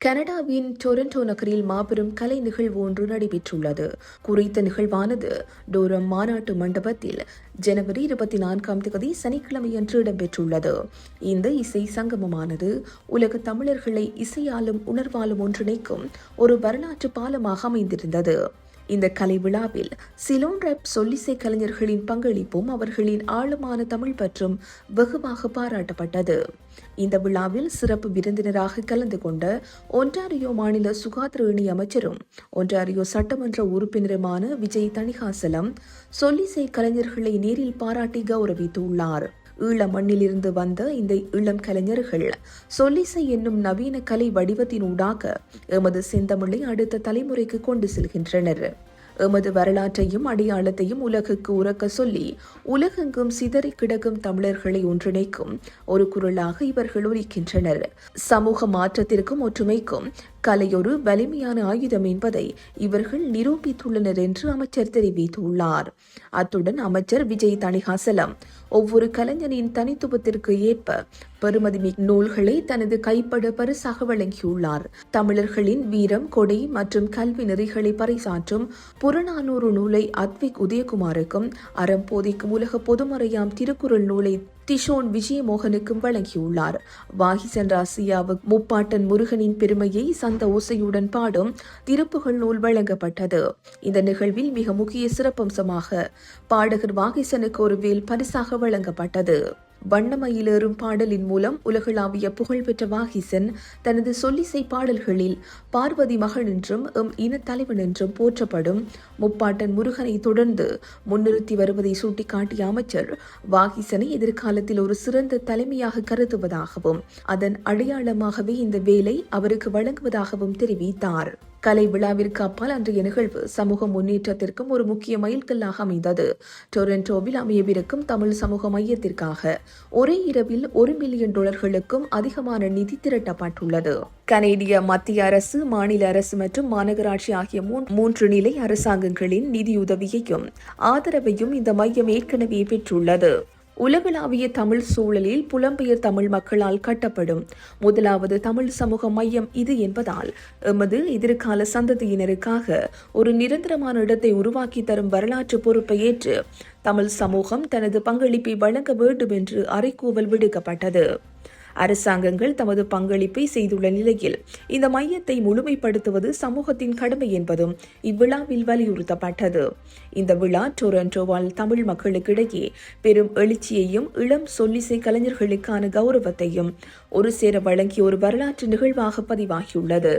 கனடாவின் டொரண்டோ நகரில் மாபெரும் கலை நிகழ்வு ஒன்று நடைபெற்றுள்ளது. குறித்த நிகழ்வானது டோரம் மாநாட்டு மண்டபத்தில் ஜனவரி இருபத்தி நான்காம் தேதி சனிக்கிழமையன்று இடம்பெற்றுள்ளது. இந்த இசை சங்கமமானது உலக தமிழர்களை இசையாலும் உணர்வாலும் ஒன்றிணைக்கும் ஒரு வரலாற்று பாலமாக அமைந்திருந்தது. இந்த கலை விழாவில் சிலோன் ரெப் சொல்லிசை கலைஞர்களின் பங்களிப்பும் அவர்களின் ஆழமான தமிழ் பற்றும் வெகுவாக பாராட்டப்பட்டது. இந்த விழாவில் சிறப்பு விருந்தினராக கலந்து கொண்ட ஒன்டாரியோ மாநில சுகாதார இணை அமைச்சரும் ஒன்டாரியோ சட்டமன்ற உறுப்பினருமான விஜய் தணிகாசலம் சொல்லிசை கலைஞர்களை நேரில் பாராட்டி கௌரவித்துள்ளார். ஈழ மண்ணிலிருந்து வந்த இந்த இளம் கலைஞர்கள் சொல்லிசை என்னும் நவீன கலை வடிவத்தினூடாக எமது செந்தமிழை அடுத்த தலைமுறைக்கு கொண்டு செல்கின்றனர். எமது வரலாற்றையும் அடையாளத்தையும் உலகுக்கு உறக்க சொல்லி உலகெங்கும் சிதறி கிடக்கும் தமிழர்களை ஒன்றிணைக்கும் ஒரு குரலாக இவர்கள் ஒலிக்கின்றனர். சமூக மாற்றத்திற்கும் ஒற்றுமைக்கும் கலையொரு வலிமையான ஆயுதம் என்பதை இவர்கள் நிரூபித்துள்ளனர் என்று அமைச்சர் தெரிவித்துள்ளார். அத்துடன் அமைச்சர் விஜய் தணிகாசலம் ஒவ்வொரு கலைஞனின் தனித்துவத்திற்கு ஏற்ப பெருமதிமிக் நூல்களை தனது கைப்பட பரிசாக வழங்கியுள்ளார். தமிழர்களின் வீரம் கொடை மற்றும் கல்வி நெறிகளை பறைசாற்றும் புறநானூறு நூலை அத்விக் உதயகுமாருக்கும் அறம்போதிக்கும் உலக பொதுமறையாம் திருக்குறள் நூலை திஷோன் விஜயமோகனுக்கும் வழங்கியுள்ளார். வாகி சென்ற ஆசியாவுக்கு முப்பாட்டன் முருகனின் பெருமையை சந்த ஓசையுடன் பாடும் திருப்புகழ் நூல் வழங்கப்பட்டது. இந்த நிகழ்வில் மிக முக்கிய சிறப்பம்சமாக பாடகர் வாகிசனுக்கு ஒரு வேல் பரிசாக வழங்கப்பட்டது. வண்ணமயிலேறும் பாடலின் மூலம் உலகளாவிய புகழ்பெற்ற வாகிசன் தனது சொல்லிசை பாடல்களில் பார்வதி மகன் என்றும் எம் இனத்தலைவன் என்றும் போற்றப்படும். முப்பாட்டன் முருகனை தொடர்ந்து முன்னிறுத்தி வருவதை சுட்டிக்காட்டிய அமைச்சர் வாகிசனை எதிர்காலத்தில் ஒரு சிறந்த தலைமையாக கருதுவதாகவும் அதன் அடையாளமாகவே இந்த வேலை அவருக்கு வழங்குவதாகவும் தெரிவித்தார். கலை விழாவிற்கு அப்பால் அன்றைய நிகழ்வு சமூக முன்னேற்றத்திற்கும் ஒரு முக்கிய மைல்கல்லாக அமைந்தது. டொரண்டோவில் அமையவிருக்கும் தமிழ் சமூக மையத்திற்காக ஒரே இரவில் ஒரு மில்லியன் டாலர்களுக்கும் அதிகமான நிதி திரட்டப்பட்டுள்ளது. கனேடிய மத்திய அரசு மாநில அரசு மற்றும் மாநகராட்சி ஆகிய மூன்று நிலை அரசாங்கங்களின் நிதியுதவியையும் ஆதரவையும் இந்த மையம் ஏற்கனவே பெற்றுள்ளது. உலகளாவிய தமிழ் சூழலில் புலம்பெயர் தமிழ் மக்களால் கட்டப்படும். முதலாவது தமிழ் சமூக மையம் இது என்பதால் எமது எதிர்கால சந்ததியினருக்காக ஒரு நிரந்தரமான இடத்தை உருவாக்கி தரும் வரலாற்று பொறுப்பை ஏற்று தமிழ் சமூகம் தனது பங்களிப்பை வழங்க வேண்டும் என்று அறைகூவல் விடுக்கப்பட்டது. அரசாங்கங்கள் தமது பங்களிப்பை செய்துள்ள நிலையில் இந்த மையத்தை முழுமைப்படுத்துவது சமூகத்தின் கடமை என்பதும் இவ்விழாவில் வலியுறுத்தப்பட்டது. இந்த விழா டொரண்டோவால் தமிழ் மக்களுக்கிடையே பெரும் எழுச்சியையும் இளம் சொல்லிசை கலைஞர்களுக்கான கௌரவத்தையும் ஒரு சேர வழங்கிய ஒரு வரலாற்று நிகழ்வாக பதிவாகியுள்ளது.